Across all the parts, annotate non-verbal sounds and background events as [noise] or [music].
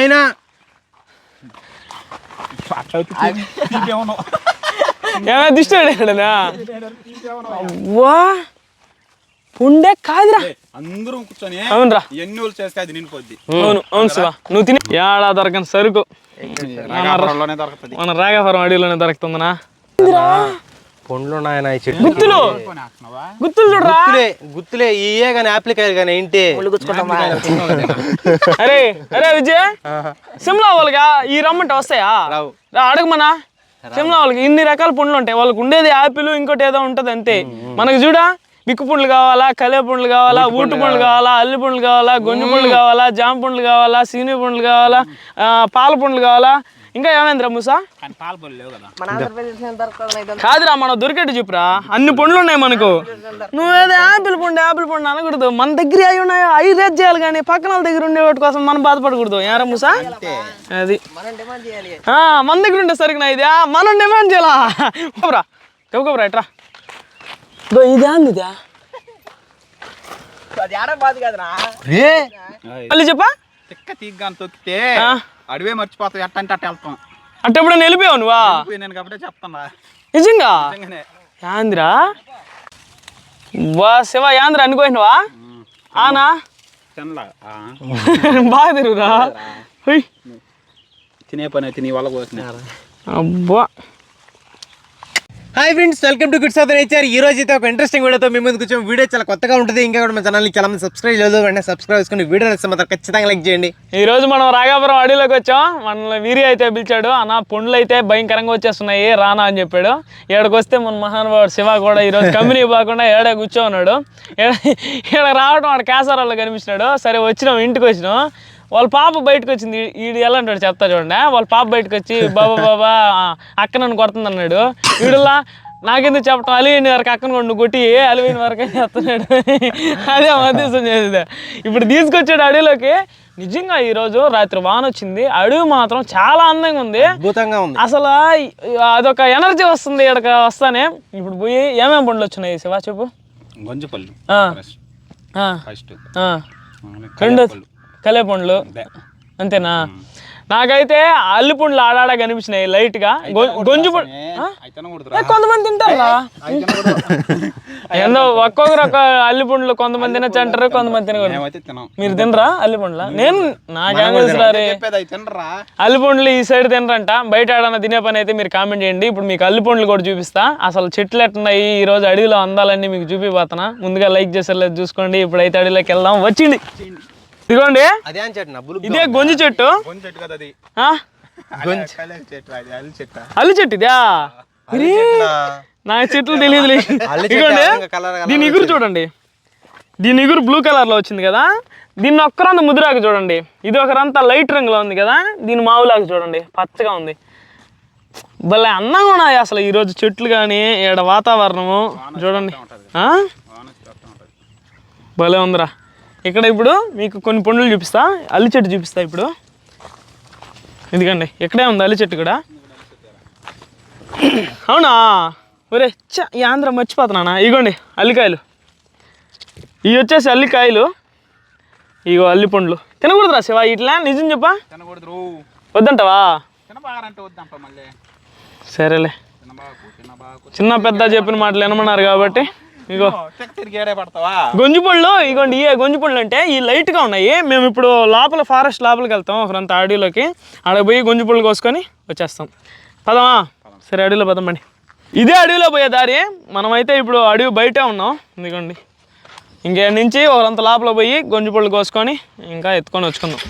నాయన ఏమైనా దిష్టి అడిగాడనా అవ్వా ఉండే కాదురా. అందరం కూర్చొని అవునరా. ఎన్ని రోజులు చేస్తే అది నిండిపోద్ది. అవును అవును శివ. నువ్వు తిని. ఏడా దొరకని సరుకు? మన రాగాపురం అడవిలోనే దొరుకుతుందనా? పండ్లు నాయన ఈ చెట్టు గుత్తులు! గుత్తులు చూడరా? గుత్తులే గుత్తులే ఇయే కానీ యాప్లికాయలు కానీ ఏంటి అరే అరే విజయ్ సిమ్లా వాళ్ళకి ఈ రమ్మంటే వస్తాయా? రావు. రా అడగమనా సిమ్లా వాళ్ళకి ఇన్ని రకాల పండ్లు ఉంటాయి. వాళ్ళకి ఉండేది యాపిల్ ఇంకోటి ఏదో ఉంటది అంతే. మనకు చూడా? బిక్కు పండ్లు కావాలా కలే పండ్లు కావాలా ఊటు పండ్లు కావాలా. అల్లి పండ్లు కావాలా గొంజు పండ్లు కావాలా జామ పండ్లు కావాలా సీని పండ్లు కావాలా ఆ, పాల పండ్లు కావాలా ఇంకా ఏమైందిరా ముసా? కానీ పాలు పళ్ళు లేవు కదా. మన ఆంధ్రప్రదేశ్ దొరుకుతుంది కాదురా మనం దొరికేట్టు చెప్పురా అన్ని పండ్లు ఉన్నాయి మనకు. నువ్వేదో యాపిల్ పండు యాపిల్ పండు అనకూడదు. మన దగ్గర అవి ఉన్నాయో. అవి రేట్ చేయాలి కానీ పక్కన వాళ్ళ దగ్గర ఉండే వాటి కోసం మనం బాధపడకూడదు. ఏరా ముసా? అది. మనం డిమాండ్ చేయాలి. ఆ, మన దగ్గర ఉంటే సరిగ్గా ఇదా? మనం డిమాండ్ చేయాలా? కబరా కబరా ఎట్రా దో ఇదే ఇదా అది ఆడ బాధ కదరా. రే మళ్ళీ చెప్పా? తిక్క తీగ్గా తొక్కితే ఆ. అడివే మర్చిపోతావు. ఎట్ట అంటే అట్ట వెళ్తాం. అంటే ఎప్పుడు నిలిపావు నువ్వా? నేను కాబట్టి చెప్తాను నిజంగా? నిజంగానే. యాంద్రా శివ యాంద్ర అనుకోయినవా ఆనా. [laughs] బాగా తిరుగురా. తినే పని తిని వల్ల పోసిన అబ్బా. Hi friends welcome to good south nature. ఈ రోజు అయితే ఒక ఇంట్రెస్టింగ్ వీడియోతో మీ ముందుకు వచ్చాం. వీడియో చాలా కొత్తగా ఉంటుంది. ఇంకా కూడా మన ఛానల్ని చాలా మంది సబ్స్క్రైబ్ చేయలేదు. వెంటనే సబ్స్క్రైబ్ చేసుకుని వీడియో నచ్చితే మాత్రం ఖచ్చితంగా లైక్ చేయండి. ఈ రోజు మనం రాగాపురం అడవిలోకి వచ్చాం. మనల్ని వీరి అయితే పిలిచాడు. అన్న పండ్లు అయితే భయంకరంగా వచ్చేస్తున్నాయి. రానా అని చెప్పాడు. ఏడకి వస్తే మన మహానుభావుడు శివ కూడా ఈ రోజు [laughs] కంపెనీ పోకుండా ఏడే కూర్చో ఉన్నాడు ఈడ రావడం వాడు కేసరాల్లో కనిపించినాడు. సరే వచ్చినాం ఇంటికి వచ్చినాం. వాళ్ళ పాప బయటకు వచ్చింది. ఈడు ఎలా అంటాడు చెప్తా చూడండి. వాళ్ళ పాప బయటకు వచ్చి బాబా బాబా ఆ, అక్క నన్ను కొడుతుంది అన్నాడు. వీడులా నాకెందుకు చెప్పటం? అలివిన వరకు అక్కను కొండు కొట్టి అలివిన వరకు అని చెప్తున్నాడు అదే మధ్యస్థం చేసేది. ఇప్పుడు తీసుకొచ్చాడు అడవిలోకి. నిజంగా ఈరోజు రాత్రి వాన వచ్చింది. అడవి మాత్రం చాలా అందంగా ఉంది. అద్భుతంగా ఉంది. అసలు అదొక ఎనర్జీ వస్తుంది ఇక్కడికి వస్తానే. ఇప్పుడు పోయి ఏమేమి పండ్లు వచ్చినాయి శివా చెప్పు? గొంజు పళ్ళు. ఆ, ఆ, ఫస్ట్ ఆ. రెండు కలే పండ్లు అదే. అంతేనా నాకైతే అల్లి పండ్లు ఆడాడ కనిపించినాయి లైట్గా గొంజు కొంతమంది తింటారా. [laughs] ఏందో ఒక్కొక్కరు ఒక అల్లి పండ్లు కొంతమంది తినచ్చు అంటారు కొంతమంది తినకూడదు. మీరు తినరా అల్లి పండ్ల? నేను నాకేం తెలుసురా రే చెప్పేది అవి తినరా? అల్లి పండ్లు ఈ సైడ్ తినరంట. బయట ఏడన్నా తినే పని అయితే మీరు కామెంట్ చేయండి. ఇప్పుడు మీకు అల్లి పండ్లు కూడా చూపిస్తా. అసలు చెట్లు ఎట్టున్నాయి ఈ రోజు అడవిలో అందాలన్నీ మీకు చూపిపోతున్నా. ముందుగా లైక్ చేసారు లేదు చూసుకోండి. ఇప్పుడైతే అడవిలోకి వెళ్దాం. వచ్చింది. ఇదిగోండి. అదే అని చెట్టు నా బులుగు ఇదే గొంజి చెట్టు. గొంజు చెట్టు కదా అది. ఆ? గొంజు. చెట్టు అది అల్లి చెట్టు. అల్లి చెట్టు ఇదా? నాకు చెట్లు తెలియదు ఇదిగోండి. దీని ఇగురు చూడండి. దీని ఇగురు బ్లూ కలర్లో వచ్చింది కదా. దీన్ని ఒక్కరంత ముదిరాకు చూడండి. ఇది ఒకరంతా లైట్ రంగులో ఉంది కదా. దీని మావులాకు చూడండి. పచ్చగా ఉంది. భలే అందంగా ఉన్నాయి అసలు ఈ రోజు చెట్లు కానీ ఈడ వాతావరణము. చూడండి. భలే ఉందిరా. ఇక్కడ ఇప్పుడు మీకు కొన్ని పండ్లు చూపిస్తా. అల్లి చెట్టు చూపిస్తా ఇప్పుడు. ఎందుకండి ఇక్కడే ఉంది అల్లి చెట్టు కూడా. అవునా? ఒరే చ్చ ఈ ఆంధ్ర మర్చిపోతున్నానా? ఇగోండి అల్లికాయలు. ఇవి వచ్చేసి అల్లికాయలు. ఇగో అల్లి పండ్లు. తినకూడదురా శివ ఇట్లా నిజం చెప్పా. తినకూడదు. వద్దంటావా? సరేలే. చిన్న పెద్ద చెప్పిన మాటలు వినమన్నారు కాబట్టి. ఇగో. తిరిగి పడతావా? గొంజి పళ్ళు ఇగోండి ఏ గొంజి పళ్ళు అంటే ఈ లైట్గా ఉన్నాయి. మేము ఇప్పుడు లోపల ఫారెస్ట్ లోపలికి వెళ్తాం ఒకరంత అడవిలోకి. ఆడ పోయి గొంజి పళ్ళు కోసుకొని వచ్చేస్తాం. పదమా? సరే అడవిలో పదమండి. ఇదే అడవిలో పోయే దారి. మనమైతే ఇప్పుడు అడవి బయటే ఉన్నాం. ఇదిగోండి. ఇంకే నుంచి ఒకరంత లోపల పోయి గొంజి పళ్ళు కోసుకొని ఇంకా ఎత్తుకొని వచ్చుకుందాం.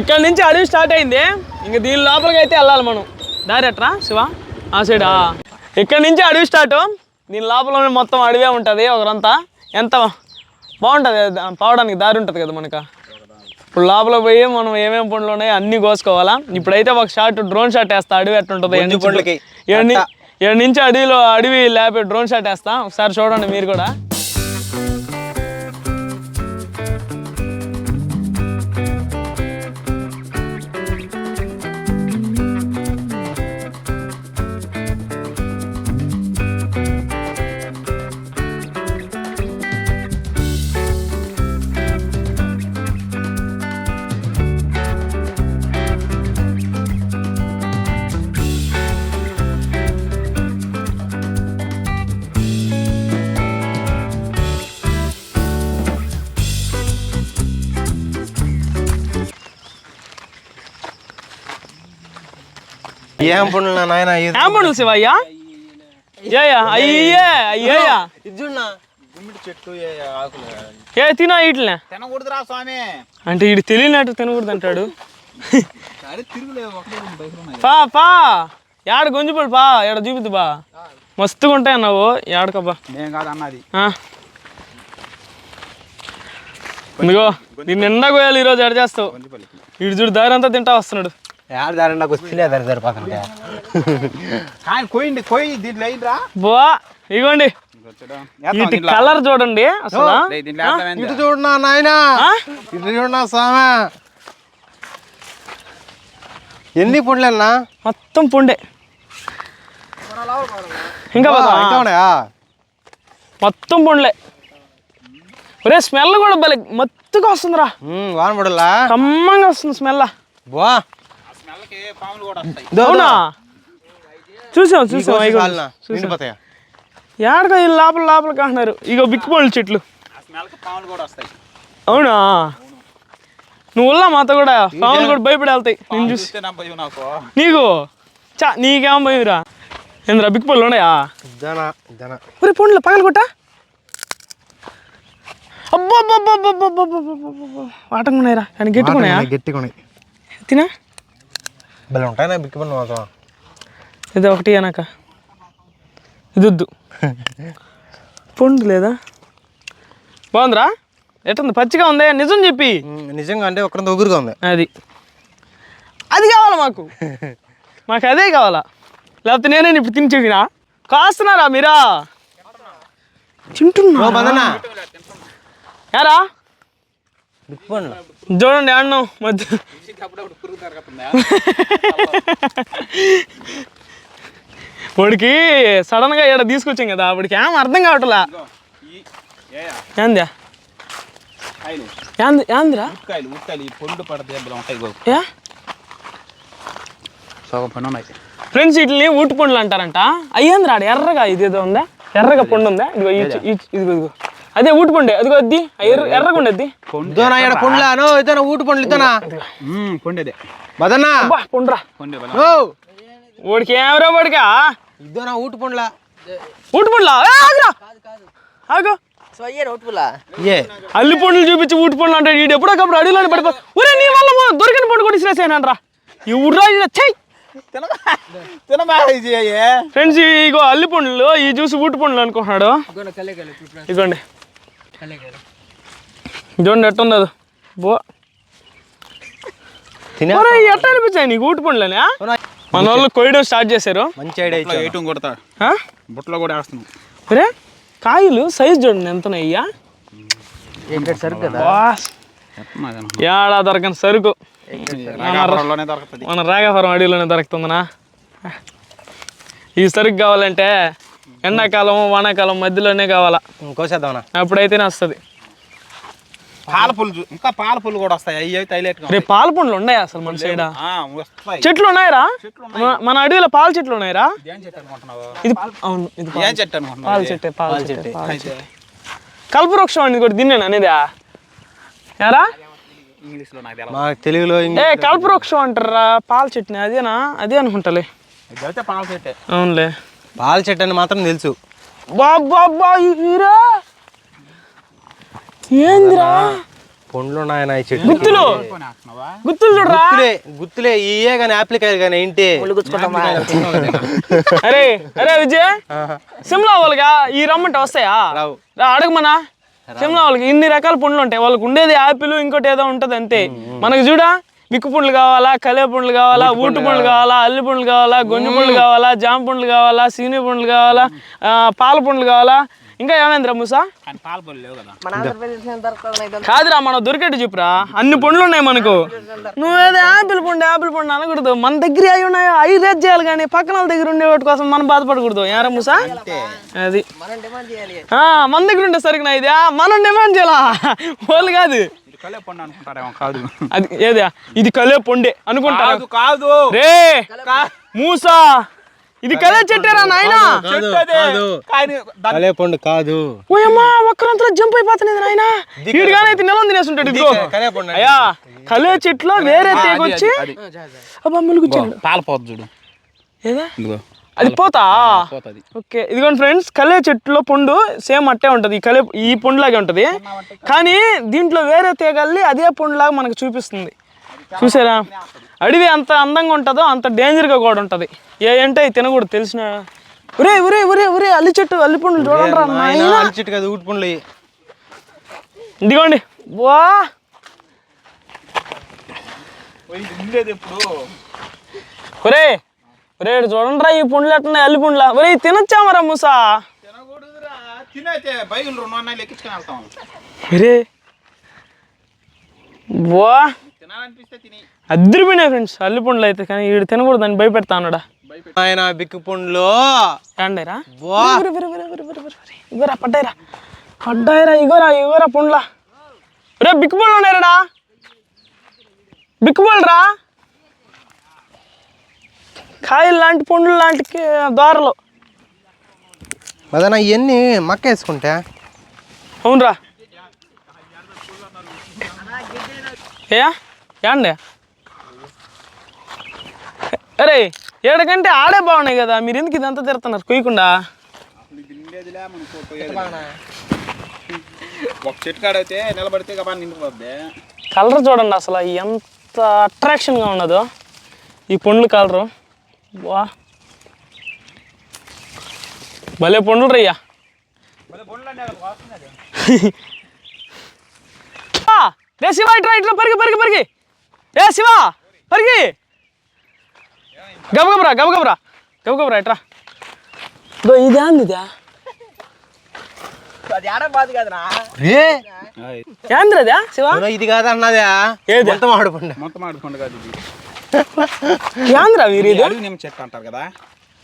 ఇక్కడ నుంచి అడవి స్టార్ట్ అయింది. ఇంక దీని లోపలికి అయితే వెళ్ళాలి మనం. దారి ఎట్రా శివ? ఆ సైడా? ఇక్కడ నుంచి అడవి స్టార్ట్. దీని లోపల మొత్తం అడవే ఉంటుంది ఒకరంతా. ఎంత బాగుంటుంది పోవడానికి దారి ఉంటుంది కదా మనకు. ఇప్పుడు లోపల పోయి మనం ఏమేమి పండ్లు ఉన్నాయో అన్నీ కోసుకోవాలా? ఇప్పుడైతే ఒక షాట్ డ్రోన్ షాట్ వేస్తా అడవి ఎట్టుంటుంది. ఏడు నుంచి అడవిలో అడవి లేపే డ్రోన్ షాట్ వేస్తా. ఒకసారి చూడండి మీరు కూడా. ఏం నాయన? పండుగ శివయ్యా? ఏయా అయ్యే అయ్యయ్యా తినా ఇట్లనే తినకూడదురా స్వామి. అంటే వీడు తెలియనట్టు తినకూడదు అంటాడు. పా పా. యాడ గొంజిపడు పా. యాడ చూపిద్దు బా మస్తుగా ఉంటాయి అన్నావు యాడకబ్బా నేను కాదు అన్నది. ఆ. ఇదిగో దీన్ని నిండా కోయాలి ఈరోజు ఎడ చేస్తావు? వీడు చూడు దారి అంతా తింటా వస్తున్నాడు. యాడ దారి నాకు వస్తే దారి సరిపోతుంటే కానీ కోయండి కోయి దీంట్లో వేయండిరా బా ఇగోండి వీటి కలర్ చూడండి అసలు? ఇటు చూడనా నాయన? ఇటు చూడనా సామా ఎన్ని పండ్లన్నా మొత్తం పుండే ఇంకా ఉన్నాయా మొత్తం పుండ్లే ఒరే స్మెల్ కూడా భలే మత్తుగా వస్తుందిరా వాన పడలా కమ్మంగా వస్తుంది స్మెల్ బా అవునా? చూసాం చూసాం ఏడక లోపల లోపల కాంటున్నారు. ఇక బిక్కుపోళ్ళు చెట్లు. అవునా? నువ్వులా ఉల్లా మాతో కూడా పాములు కూడా భయపడి వెళ్తాయి చూసి నీకు. చా నీకేం భయంరా? ఏంద్రా బిగ్ పళ్ళు ఉన్నాయా? ఒరే పండ్లు పగలు కొట్ట అబ్బో అబ్బో అబ్బో అబ్బో అబ్బో అబ్బో ఆటంగా ఉన్నాయరా కానీ గట్టిగా ఉన్నాయా గట్టిగా తినా? భలే ఉంటాయి బిక్కి మాత్రం. ఇది ఒకటి అనక. ఇది వద్దు. పండు లేదా బాగుందిరా? ఎట్టుంది? పచ్చిగా ఉంది? నిజం చెప్పి. నిజంగా అంటే ఒక్కరి దగ్గరగా ఉంది. అది. అది కావాలా మాకు? మాకు అదే కావాలా? లేకపోతే నేనే ఇప్పుడు తిని చెప్పినా కాస్తున్నారా మీరా? తింటున్నా బందనా యారా? చూడండి అన్నం మధ్య వాడికి సడన్గా ఇక్కడ తీసుకొచ్చాం కదా వాడికి ఏం అర్థం కావట్లా? ఫ్రెండ్స్ వీటిని ఊటి పండ్లు అంటారంట. అయ్యేంద్రా ఎర్రగా ఇదేదో ఉందా? ఎర్రగా పండు ఉందా? ఇదిగో ఇదిగో ఇదిగో. అదే ఊటి పండే అదిగో అద్ది ఎర్ర ఎర్రగా ఉండద్ది ఇద్దోనా ఇక్కడ పండ్లా నో ఇద్దోనా ఊటి పండ్లు ఇద్దోనా? పొండేదే. అబ్బా పండురా. పొండే బలం ఓ! వాడికి ఏమరా వాడికా ఇద్దోనా ఊటి పండ్లా? ఊటి పండ్లా? ఆగు. అల్లి పండ్లు చూపించి ఊటి పండ్లు అంటే వీడు ఎప్పుడోకప్పుడు అడవిలోని పడిపో ఒరే నీ వల్ల దొరికిన పండు కూడా ఇసిరేసానంట్రా ఈ ఊర్రా చెయ్యి ఫ్రెండ్స్ ఇగో అల్లి పండ్లు ఈ జ్యూస్ ఊటి పండ్లు అనుకుంటున్నాడు. ఇదిగోండి. ఇదిగోండి ఎట్టుంది అది? బో. ఎట్ట అనిపించాయి నీకు ఊటి పండ్లనే మన వాళ్ళు కొయ్యడం స్టార్ట్ చేశారు. మంచి ఐడియా కొడతా? బుట్టలో కూడా వేస్తున్నాం. కాయలు సైజ్ చూడండి ఎంత ఉన్నాయ్యా సరుకు ఏడా దొరకని సరుకు? మన రాగాపురం అడవిలోనే దొరుకుతుందనా? ఈ సరుకు కావాలంటే ఎండాకాలం వానాకాలం మధ్యలోనే కావాలా? కోసేద్దామనా? అప్పుడైతేనే వస్తుంది పాల పుల్లు ఇంకా పాల పుల్లు కూడా వస్తాయి. అయ్యి అయితే రేపు పాల పండ్లు ఉన్నాయా అసలు మన సైడ్? చెట్లు ఉన్నాయరా మన- అడవిలో పాల చెట్లు ఉన్నాయరా? ఏం చెట్టు అనుకుంటున్నావు? ఇది అవును ఇది పాల- ఏం చెట్టు అనుకుంటున్నావు? పాల చెట్టే పాల చెట్టే పాల చెట్టే. కల్పవృక్షం అనేది కూడా దీన్నేనా అనేది. ఇంగ్లీష్లో నాకు తెలుగులో ఏ కల్పవృక్షం అంటారా? పాల చెట్టుని అదేనా? అదే అనుకుంటాలే. పాల చెట్టే. అవునులే. పాల చెట్టు అని మాత్రం తెలుసు. బాబా ఈరా ఏందిరా? పండ్లు ఉన్నాయన ఈ చెట్టు. గుత్తులు. గుత్తులు చూడరా? గుత్తులే గుత్తులే ఇయే కానీ యాప్లికాయలు కానీ ఏంటి అరే అరే విజయ్ సిమ్లా వాళ్ళకి ఈ రమ్మంటే వస్తాయా? రావు. రా అడగమనా సిమ్లా వాళ్ళకి ఇన్ని రకాల పండ్లు ఉంటాయి. వాళ్ళకి ఉండేది యాపిల్ ఇంకోటి ఏదో ఉంటది అంతే. మనకు చూడా? విక్కు పండ్లు కావాలా కలే పండ్లు కావాలా ఊటు పండ్లు కావాలా. అల్లి పండ్లు కావాలా గొంజు పండ్లు కావాలా జామ పండ్లు కావాలా సీని పండ్లు కావాలా ఆ, పాల పండ్లు కావాలా. ఇంకా ఏమైందిరా ముసా? కానీ పాల పుల్లు లేవు కదా. మన ఆంధ్రప్రదేశ్ దొరుకుతుంది ఇదంతా కాదురా మనం దొరికేట్టు చెప్పురా అన్ని పండ్లు ఉన్నాయి మనకు. నువ్వేదో యాపిల్ పండు యాపిల్ పండు అనకూడదు. మన దగ్గర అవి ఉన్నాయి. అవి రేట్ చేయాలి కానీ పక్కన వాళ్ళ దగ్గర ఉండే వాటి కోసం మనం బాధపడకూడదు. యారా ముసా? అది. మనం డిమాండ్ చేయాలి. ఆ, మన దగ్గర ఉంటే సరిగ్గా ఇదే? మనం డిమాండ్ చేయాలా? వాళ్ళు కాదు. కలే పండు అనుకుంటారేమో కాదు. అది ఏదే? ఇది కలే పొండే అనుకుంటా కాదు కాదు. రే మూసా ఇది కలే చెట్టేరా నాయనా? కలే పండు కాదు. ఓయమ్మా ఒక్కరంతలో జంప్ అయిపోతుంది నాయనా. వీడిగానే అయితే నిలం తినేస్తుంటాడు ఇదిగో. అయ్యా కలే చెట్లో వేరే తీగొచ్చి అబ్బా ములుగుచ్చాడు చూడు. ఏదా? ఇదిగో. అది పోతా? పోతుంది. ఓకే. ఇదిగోండి ఫ్రెండ్స్ కలే చెట్టులో పండు సేమ్ అట్టే ఉంటుంది. ఈ కలే ఈ పండులాగే ఉంటుంది. కానీ దీంట్లో వేరే తీగల్ని అదే పండులాగా మనకు చూపిస్తుంది. చూసారా? అడవి అంత అందంగా ఉంటుందో అంత డేంజర్గా కూడా ఉంటుంది. ఏ అంటే అవి తినకూడదు తెలిసిన ఒరే ఒరే ఒరే ఒరే అల్లి చెట్టు అల్లి పండ్లు చూడండి. అల్లి చెట్టు కదా ఊటి పండ్లు. ఇదిగోండి. వా. ఒరే ఇటు చూడండి రా ఈ పండ్లు ఎట్టున్నాయి అల్లి పండ్ల. ఇవి తినొచ్చామరా మూసా? రెండు తినాలనిపిస్తే తిని. అద్దరిపోయినాయి ఫ్రెండ్స్ అల్లి పండ్లు అయితే కానీ వీడు తినకూడదు అని భయపెడతా అన్నాడా ఆయన బిక్కు పండ్లు. ఏండేరా వా ఇగోరా పడ్డాయిరా. పడ్డాయిరా ఇగోరా ఇగోరా పండ్ల. రే బిక్కు పండ్లు ఉన్నాయరా బిక్కు పండ్లు రా? కాయలు లాంటి పండ్లు లాంటి దారలు మదన ఇవన్నీ మక్క వేసుకుంటా అవునరా. ఏయా యాండే అరే ఏడకంటే ఆడే బాగున్నాయి కదా మీరు ఎందుకు ఇదంతా తిడుతున్నారు? కుయ్యకుండా. ఒక చెట్టు కాడైతే నిలబడితే కలర్ చూడండి అసలు ఎంత అట్రాక్షన్గా ఉన్నదో. ఈ పండ్లు కలరు వా భలే పండ్లు రయ్యా ఆ, రే శివ ఇట్రా ఇట్లా పరిగి పరిగి పరిగి ఏ శివ పరిగి గబగబరా గబగబరా గబగబరా ఇట్రా దో ఇదే అందిదా అది ఆడ బాధ కదరా రే ఏంద్రదా శివ అవునా, ఇది కాదు అన్నదా ఏది? మొత్తం ఆడుకుంటా మొత్తం ఆడుకోండి కాదు ఇది ఏంద్రా వీరి ఇది? అడవి నిమ్మ చెట్టు అంటారు కదా.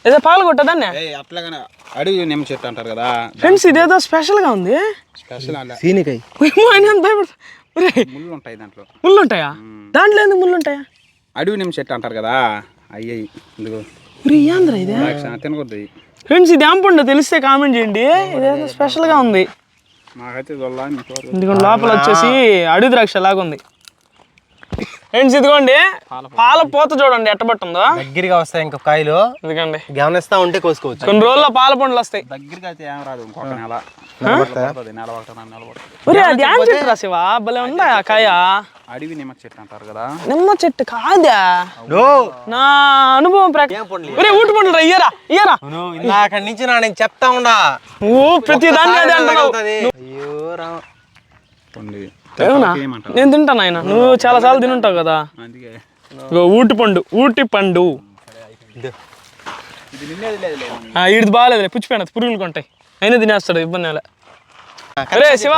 ఏదో పాలు కొట్టదాన్నే? ఏ అట్లాగానే అడవి నిమ్మ చెట్టు అంటారు కదా. ఫ్రెండ్స్ ఇదేదో ఉంది. స్పెషల్ సీనికాయ. ఆయన ఎంత భయపడతా. ఒరే ముళ్ళు ఉంటాయి దాంట్లో. ముళ్ళు ఉంటాయా దాంట్లో ఎందుకు ముళ్ళు ఉంటాయా అడవి నిమ్మ చెట్టు అంటారు కదా. అయ్యాయి ఇదిగో. ఒరే ఏంద్రా ఇది? ద్రాక్ష తినకూడదు ఫ్రెండ్స్ ఇది ఏం పండు తెలిస్తే కామెంట్ చేయండి. ఇదేదో స్పెషల్గా ఉంది. మాకైతే దొల్లా మీకు ఇదిగోండి లోపల వచ్చేసి అడవి ద్రాక్ష లాగా ఉంది. ఫ్రెండ్స్ ఇదిగోండి. పాల పూత చూడండి ఎట్టబట్టుందో దగ్గరగా వస్తాయి ఇంకా కాయలు. ఇదిగోండి. గమనిస్తా ఉంటే కోసుకోవచ్చు. కొన్ని రోజుల్లో పాల పండ్లు వస్తాయి. దగ్గరికి అయితే ఏం రాదు ఇంకొక నెల. రా అడవి నిమ్మ చెట్టు అంటారు కదా. నిమ్మ చెట్టు కాదా? నో. నా అనుభవం ప్రకారం ఊటి పండ్లు రా ఇయ్యరా ఇయ్యరా. ఇందాక నుంచి నా నేను చెప్తా ఉండా ప్రతి దాన్ని అదే అంటున్నావు. తగులుతది. అయ్యో రామ. నేను తింటాను ఆయన నువ్వు చాలా సార్లు తినుంటావు కదా. ఊటి పండు ఊటి పండు. ఇదో. ఇది నిన్నేది లేదు లేదు ఆ, ఈడిది బాగాలేదు పుచ్చిపోయినది పురుగులు కొంటాయి. అయినా తినేస్తాడు ఇబ్బంది లే. అరే శివ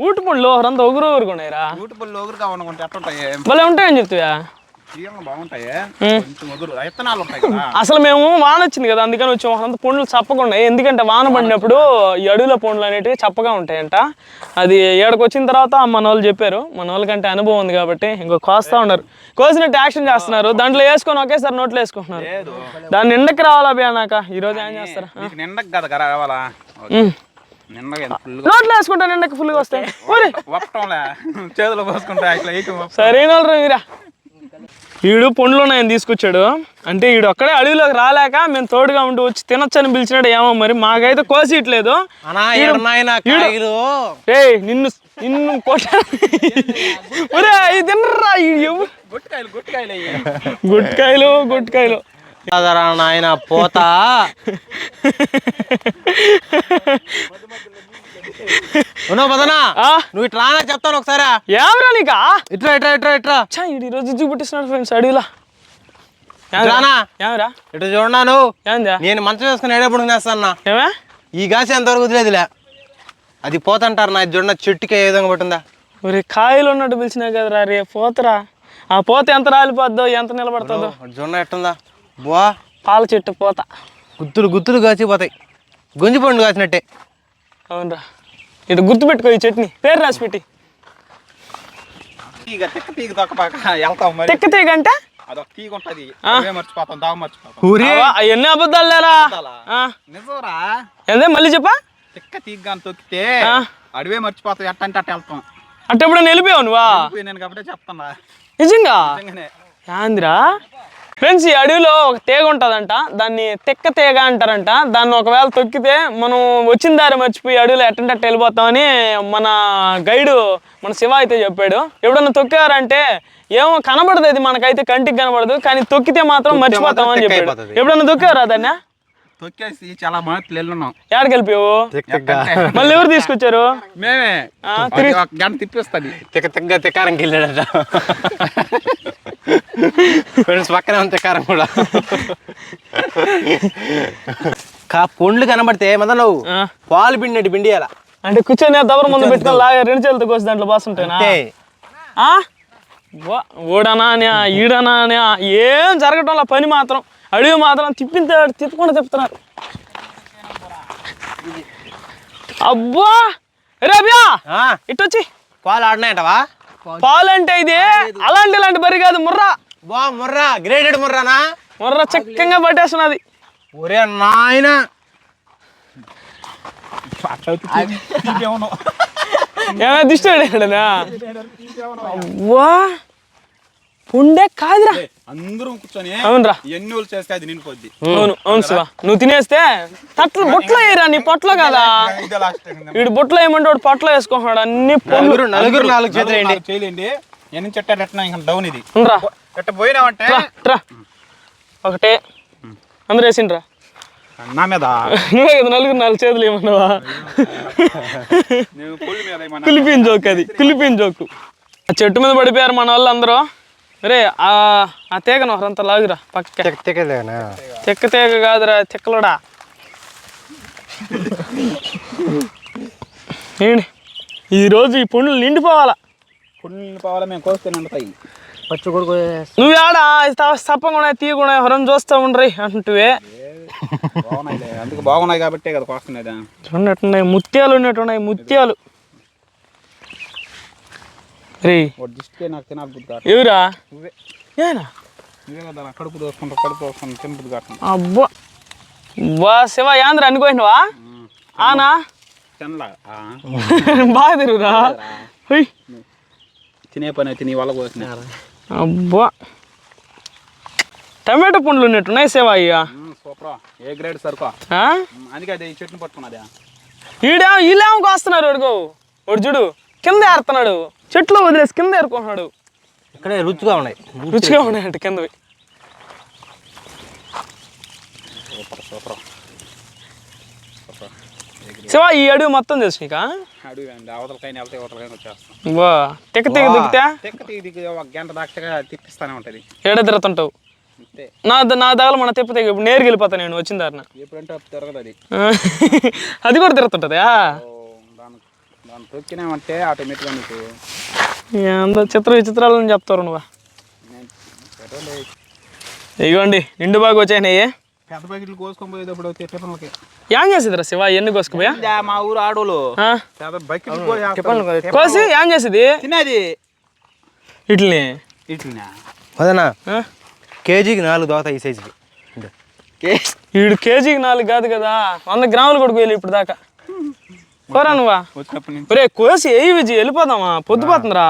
ఊటి పండ్లు రంతా ఒగురు ఊరుకున్నాయిరా ఊటి పళ్ళు ఒగురుగా ఉండకుంటే ఎట్లుంటాయి భలే ఉంటాయని చెప్తావా? [laughs] అసలు మేము వాన వచ్చింది కదా అందుకని వచ్చాము అంత పండ్లు ఉన్నాయి ఎందుకంటే వాన పడినప్పుడు ఈ అడవిలో పండ్లు అనేటివి చప్పగా ఉంటాయంట. అది ఏడకి వచ్చిన తర్వాత మన వాళ్ళు చెప్పారు. మన వాళ్ళకంటే అనుభవం ఉంది కాబట్టి ఇంకో కోస్తా ఉన్నారు. కోసినట్టు యాక్షన్ చేస్తున్నారు. దాంట్లో వేసుకొని ఒకేసారి నోట్లో వేసుకుంటున్నారు. దాన్ని నిండకి రావాలా బే నాక ఈరోజు ఏం చేస్తారా? నిండకు కదా రావాలా? నోట్లో వేసుకుంటా నిండకి ఫుల్గా వస్తాయి. సరైన వాళ్ళు మీరా? వీడు పండ్లు ఉన్నాయని తీసుకొచ్చాడు. అంటే వీడు ఒక్కడే అడవిలోకి రాలేక మేము తోడుగా ఉండి వచ్చి తినొచ్చని పిలిచినాడు. ఏమో మరి మాకైతే కోసి ఇట్లేదు అనా ఎడనాయన కాయలు. ఏయ్ నిన్ను నిన్ను కొట్ట ఒరే అవి తినరా? గుట్కాయలు గుట్కాయలు కాదరా నాయన పోతా. [laughs] ఉన్నా పదనా? నువ్వు ఇట్లా రానా చెప్తాను ఒకసారి. ఏమరా నీకా? ఇట్రా ఇట్రా ఇట్రా ఇట్రా చా ఈడు ఈరోజు చూపిస్తున్నాడు ఫ్రెండ్స్ అడవిలా రానా? ఏమరా? ఇటు చూడనా నువ్వు? నేను మంచం వేసుకుని ఏడేప్పుడు నేస్తాను ఏమే? ఈ గాసి ఎంతవరకు వదిలేదులే. అది పోతంటారు నా జొన్న చెట్టుకి ఏ విధంగా పట్టిందా? ఒరే కాయలు ఉన్నట్టు పిలిచినా కదరా రే పోతరా. ఆ పోత ఎంత రాలిపోద్దో ఎంత నిలబడుతుందో. జొన్న ఎట్టుందా? బా పాల చెట్టు పోత. గుత్తులు గుత్తులు కాచిపోతాయి గుంజి పండు కాసినట్టే. అవునరా. ఇటు గుర్తుపెట్టుకో ఈ చట్నీ. పేరు రాసి పెట్టి. తీగ తిక్క తీగ తొక్కపాక వెళ్తాం మరి. తెక్క తీగ అంటే? అదొక తీగ ఉంటది. అవే మర్చిపోతాం దావ మర్చిపోతాం. అబద్ధాలు? లేరా నిజంరా? మళ్ళీ చెప్పా? తిక్క తీగ తొక్కితే. అడవే మర్చిపోతాం ఎట్ట అంటే అట్ట వెళ్తాం. నువ్వా? నేను కాబట్టి చెప్తాను నిజంగా? నిజంగానే. ఫ్రెండ్స్ ఈ అడవిలో ఒక తీగ ఉంటుందంట. దాన్ని తెక్క తీగ అంటారంట. దాన్ని ఒకవేళ తొక్కితే మనం వచ్చిన దారి మర్చిపోయి అడవిలో ఎట్టంటే వెళ్ళిపోతామని మన గైడు మన శివ అయితే చెప్పాడు. ఎప్పుడన్నా తొక్కారంటే ఏమో కనబడదు అది మనకైతే కంటికి కనబడదు కానీ తొక్కితే మాత్రం మర్చిపోతాం అని తెక్క చెప్పాడు. ఎప్పుడన్నా తొక్కారా దాన్ని? తొక్కేసి చాలా మాటలు వెళ్ళున్నాం ఎక్కడికి వెళ్ళిపోయావు? మళ్ళీ ఎవరు తీసుకొచ్చారు? మేమే. ఆ, అది ఒక గంట తిప్పిస్తుంది తిక్క తిక్క తిక్కారంకి వెళ్ళాడట. [laughs] ఫ్రెండ్స్ పక్కనే ఉంది తిక్కారం కూడా కా పండ్లు కనబడితే మదన్ నువ్వు ఆ. పాలు పిండి పిండియాల. అంటే కూర్చొని దవర ముందు పెట్టుకొని లాగా రెండు చేతులతో కోసి దాంట్లో బాసుంటాయినా ఓడనా అని ఈడనా అని ఏం జరగటంలో పని మాత్రం. అడవి మాత్రం తిప్పింత తిప్పకుండా తిప్పుతున్నారు. అబ్బా! రే అభియా! ఆ, ఇటు వచ్చి పాలు ఆడినాయంటవా? పాలు అంటే ఇది అలాంటి ఇలాంటి బరి కాదు ముర్రా. బా ముర్రా గ్రేడెడ్ ముర్రానా? ముర్రా చక్కగా పట్టేస్తున్నది. ఒరే నాయన. ఏమైనా దిష్టి పెట్టాడనా? అబ్బా పుండే కాదురా. అందరం కూర్చొని అవునరా. ఎన్ని రోజులు చేస్తే అది నిండిపోద్ది. అవును అవును శివ. నువ్వు తినేస్తే తట్లు బొట్లో వేయరా నీ పొట్లో కదా? వీడు బొట్లో ఏమంటే వాడు పొట్లో వేసుకుంటున్నాడు అన్ని పొండ్లు నలుగురు నలుగురు నాలుగు చేతులు చేయలేండి. ఎన్ని ఎట్లా ఇంకా డౌన్ ఇది. ఎట్ట ట్రా ఒకటే. అందరూ వేసిండ్రా. నా మీద? నువ్వే కదా నలుగురు నాలుగు చేతులు ఏమన్నావా? నేను పుల్లి మీద ఏమన్నా కులిపిన జోక్ అది కులిపిన జోకు ఆ చెట్టు మీద పడిపోయారు మన వాళ్ళు అందరూ. రే ఆ ఆ తీగను ఒకరంతా లాగురా పక్క తిక్క చెక్క తీగ కాదురా చెక్కలోడా? ఏంటి? ఈరోజు ఈ పండ్లు నిండిపోవాలా? పుల్లి పోవాలా మేము కోస్తే నిండుతాయి పచ్చి కొడుకు నువ్వు ఆడ తప్పకుండా తీయకుండా ఎవరైనా చూస్తూ ఉండరు అంటువే. బాగున్నాయిలే అందుకు బాగున్నాయి కాబట్టే కదా ముత్యాలు ఉన్నట్టున్నాయి ముత్యాలు. రే నాకు ఎవరా? ఏనా? కడుపు దోసుకుంటా కడుపు అబ్బా. వా శివ యాంద్ర అనుకోయినవా? ఆనా? బాగా తిరుగురా? హుయ్. తినే పని అయితే నీ వల్ల కోసిన అబ్బా. టమాటో పండ్లు ఉన్నట్టున్నాయి శివ అయ్యా సూపర్. A grade సరుకో? అందుకే అది ఈ చెట్టుని పట్టుకున్నది. ఈడే వీళ్ళేమో కాస్తున్నారు వాడుకో వాడు చూడు కింద ఏరుతున్నాడు చెట్లు వదిలేసి కింద ఏరుకుంటున్నాడు. ఇక్కడే రుచిగా ఉన్నాయి. రుచిగా ఉన్నాయంట కిందవి. Super super. శివ ఈ అడుగు మొత్తం తెలుసు నీకా? అడుగు అవతలకైనా వెళ్తే అవతలకైనా వచ్చేస్తాం. బా తిక్క తిక్క దిగితే? తెక్క దిగి ఒక గంట దాకా తిప్పిస్తానే ఉంటుంది. ఏడ తిరుగుతుంటావు? నా నా దగ్గర మన తిప్ప ఇప్పుడు నేరుగా వెళ్ళిపోతా నేను వచ్చిన దారిన. ఎప్పుడంటే తిరగదు అది. అది కూడా తిరుగుతుంటుందా? దాన్ని తొక్కినామంటే ఆటోమేటిక్గా నీకు ఎంత చిత్ర విచిత్రాలని చెప్తారు నువ్వు. ఇగోండి నిండు బాగా వచ్చాయినాయి పెద్ద ప్యాకెట్లు కోసుకొని పోయేటప్పుడు వచ్చే టిఫిన్లకి ఏం చేసిద్రా శివ? ఎన్ని కోసుకుపోయా? ఇదా మా ఊరు ఆడోళ్ళు? పెద్ద బకెట్ కోసి ఏం చేసేది తినేది. ఇట్లని ఇట్లనా వదనా? కేజీకి నాలుగు దోతాయి ఈ సైజుకి. ఈడు కేజీకి నాలుగు కాదు కదా వంద గ్రాములు కూడా పోయాలి ఇప్పుడు దాకా. పోరా నువ్వా? ఒరే కోసి ఏ విజయ్ వెళ్ళిపోదామా? పొద్దుపోతుందిరా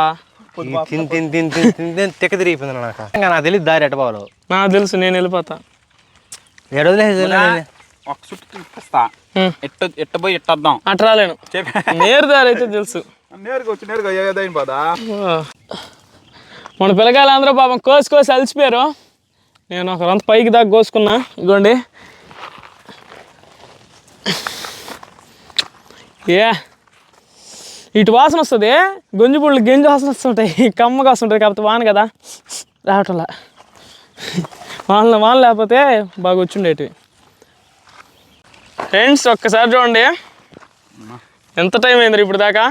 తిని తిని తిని తిని తిని తిని తిక్క తిరిగిపోయింది నాకు. ఇంకా నాకు తెలియదు దారి ఎట్ట పోవాలో. నాకు తెలుసు నేను వెళ్ళిపోతా. ఒక చుట్టూ తిప్పిస్తా. ఎట్ట ఎట్ట పోయి ఎట్టద్దాం. నేరు తెలుసు. నేరుగా వచ్చి నేరుగా ఏదైనా పోదా ఓ. మన పిల్లకాయలు అందరూ పాపం కోసి కోసి అలసిపోయారు. నేను ఒక రంత పైకి దాకా కోసుకున్నా. ఇగోండి. ఏ. ఇటు వాసన వస్తుంది. గొంజు పుళ్ళు గింజ వాసన వస్తుంటాయి. కమ్మగా వస్తుంటాయి కాకపోతే వాన కదా. రావటంలా. వాన వాన లేకపోతే బాగా వచ్చిండేటివి. ఫ్రెండ్స్ ఒక్కసారి చూడండి. ఎంత టైం అయింది ఇప్పుడు దాకా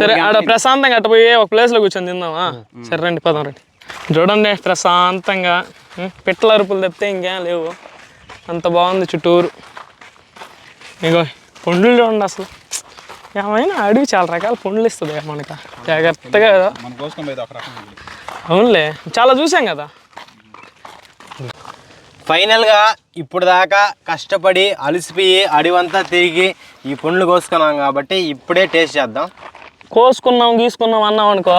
సరే ఆడ ప్రశాంతంగా అట్ట పోయి ఒక ప్లేస్లో కూర్చొని తిందామా? సరే రండి పదం రండి. చూడండి ప్రశాంతంగా. పిట్టల అరుపులు తప్పితే ఇంకేం లేవు. అంత బాగుంది చుట్టూరు. ఇగో పండ్లు చూడండి అసలు. ఏమైనా అడవి చాలా రకాల పండ్లు ఇస్తుంది మనకు. జాగ్రత్తగా ఉంది. అవునులే చాలా చూసాం కదా. ఫైనల్గా ఇప్పుడు దాకా కష్టపడి అలసిపోయి అడివంతా తిరిగి ఈ పండ్లు కోసుకున్నాం కాబట్టి ఇప్పుడే టేస్ట్ చేద్దాం. కోసుకున్నాం గీసుకున్నాం అన్నాం అనుకో.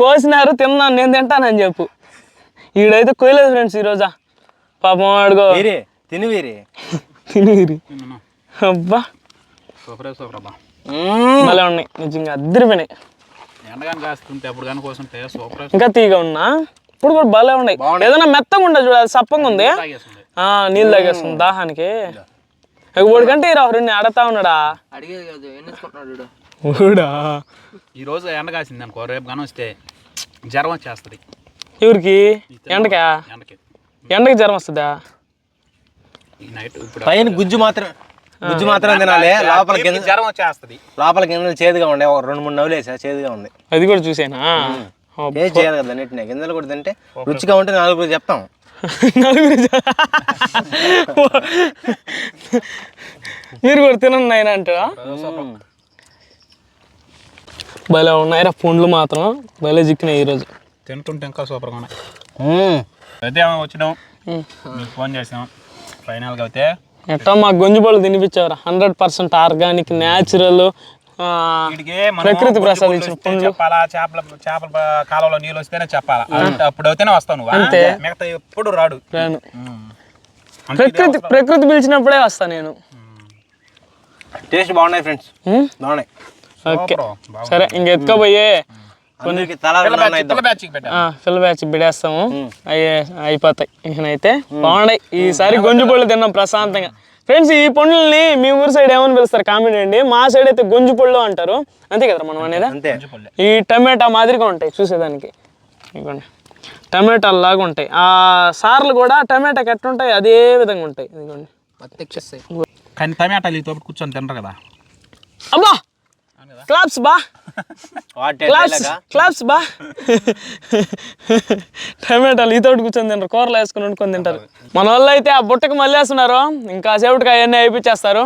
కోసినారు తిన్నాను నేను తింటానని చెప్పు. ఈడైతే కొయ్యలేదు ఫ్రెండ్స్ ఈరోజా. పాపం అడుగో వీరే తిని వీరే. తినేరి అబ్బా. సూపరే సూపర్ అబ్బా. భలే ఉన్నాయి. నిజంగా అద్దరిపోయినాయి ఎండగాని కాస్తుంటే అప్పుడు కానీ కోసుంటే సూపర్ ఇంకా తీగ ఉన్నా? ఇప్పుడు కూడా భలే ఉన్నాయి. ఏదైనా మెత్తగా ఉండదు చూడ అది సప్పంగా ఉంది. నీళ్ళు తాగేస్తుంది. దాహానికి. వాడికంటే రా రెండు ఆడతా ఉన్నాడా? అడిగేది కాదు. ఊడా? ఎండ కాసింది అనుకో రేపు కానీ వస్తే జ్వరం వచ్చేస్తుంది. ఎవరికి? ఎండకా? ఎండకి. ఎండకి జ్వరం వస్తుందా? ఈ నైట్ ఇప్పుడు పైన గుజ్జు మాత్రం గుజ్జు మాత్రం తినాలి. లోపల గింజ జ్వరం వచ్చేస్తుంది. లోపల గింజలు చేదుగా ఉండే. ఒక రెండు మూడు నవ్వులు వేసా చేదుగా ఉంది. అది కూడా చూసేనా. ఏ చేయాలి కదా నెట్టిన గింజలు కూడా తింటే రుచిగా ఉంటే నాలుగు చెప్తాం. నలుగురు మీరు కూడా తినండి ఆయన అంటారా? భలే ఉన్నాయిరా పండ్లు మాత్రం. భలే చిక్కినాయి ఈరోజు. తింటుంటే ఇంకా సూపర్గా ఉన్నాయి. అయితే వచ్చినాం ఫోన్ చేసాం ఫైనల్గా అయితే ఎట్టా మా గొంజు పళ్ళు తినిపించావురా. హండ్రెడ్ పర్సెంట్ ఆర్గానిక్ న్యాచురల్ ప్రకృతి ప్రసాదించిన పండ్లు. చెప్పాలా చేపల చేపల కాలువలో నీళ్ళు వస్తేనే చెప్పాలా? అప్పుడు అయితేనే వస్తావు నువ్వు? అంతే. మిగతా ఎప్పుడు రాడు. రాను. అంటే ప్రకృతి ప్రకృతి పిలిచినప్పుడే వస్తా నేను. టేస్ట్ బాగున్నాయి ఫ్రెండ్స్. బాగున్నాయి. ఓకే. సరే ఇంక ఎత్తుకోబోయే పిల్ల బ్యాచ్- ఫిల్ బ్యాచ్ బిడేస్తాము. అయ్యే అయిపోతాయి. ఇకనైతే బాగున్నాయి ఈసారి గొంజు పళ్ళు తిన్నాం ప్రశాంతంగా. ఫ్రెండ్స్ ఈ పండ్లని మీ ఊరు సైడ్ ఏమని పిలుస్తారు? కామెంట్ అండి మా సైడ్ అయితే గొంజు పళ్ళు అంటారు. అంతే కదా మనం అనేది? అంతే. ఈ టమాటా మాదిరిగా ఉంటాయి. చూసేదానికి. ఇదిగోండి. టమాటా లాగా ఉంటాయి. ఆ సార్లు కూడా టమాటాకి ఎట్లుంటాయి? అదే విధంగా ఉంటాయి. ఇదిగోండి. కానీ టమాటాలు ఈ తోటి కూర్చొని తింటారు కదా. అబ్బా! క్లాప్స్ బా! క్లాప్స్ బా. టమాటాలు ఈతోటి కూర్చొని తింటారు కూరలు వేసుకుని వండుకొని తింటారు. మన వాళ్ళు అయితే ఆ బుట్టకి మళ్ళీ వేస్తున్నారు. ఇంకా సేపటికి అవన్నీ అయిపించేస్తారు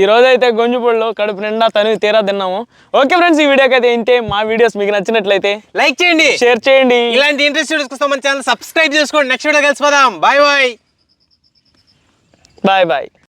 ఈ రోజు అయితే గొంజు పళ్ళు కడుపు నిండా తనివి తీరా తిన్నాము. ఓకే ఫ్రెండ్స్ ఈ వీడియోకి అయితే ఏంటి? మా వీడియోస్ మీకు నచ్చినట్లయితే లైక్ చేయండి. షేర్ చేయండి. ఇలాంటి ఇంట్రెస్ట్ వీడియోస్ కోసం మన ఛానల్ సబ్స్క్రైబ్ చేసుకోండి. Next video కలిసిపోదాం. Bye bye bye bye